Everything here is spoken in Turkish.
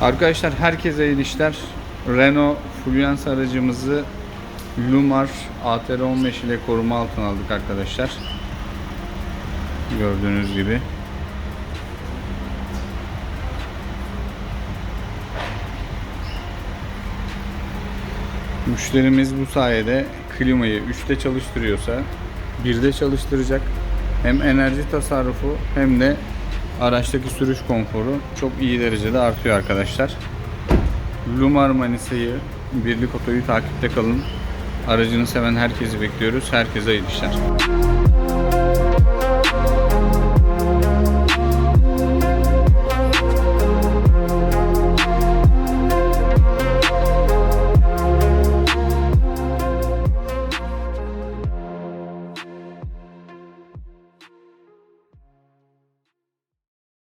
Arkadaşlar herkese iyi işler. Renault Fluence aracımızı Lumar ATR15 ile koruma altına aldık arkadaşlar. Gördüğünüz gibi. Müşterimiz bu sayede klimayı 3'te çalıştırıyorsa 1'de çalıştıracak. Hem enerji tasarrufu hem de araçtaki sürüş konforu çok iyi derecede artıyor arkadaşlar. Lumar Manisa'yı Birlik Oto'yu takipte kalın. Aracını seven herkesi bekliyoruz. Herkese iyi işler.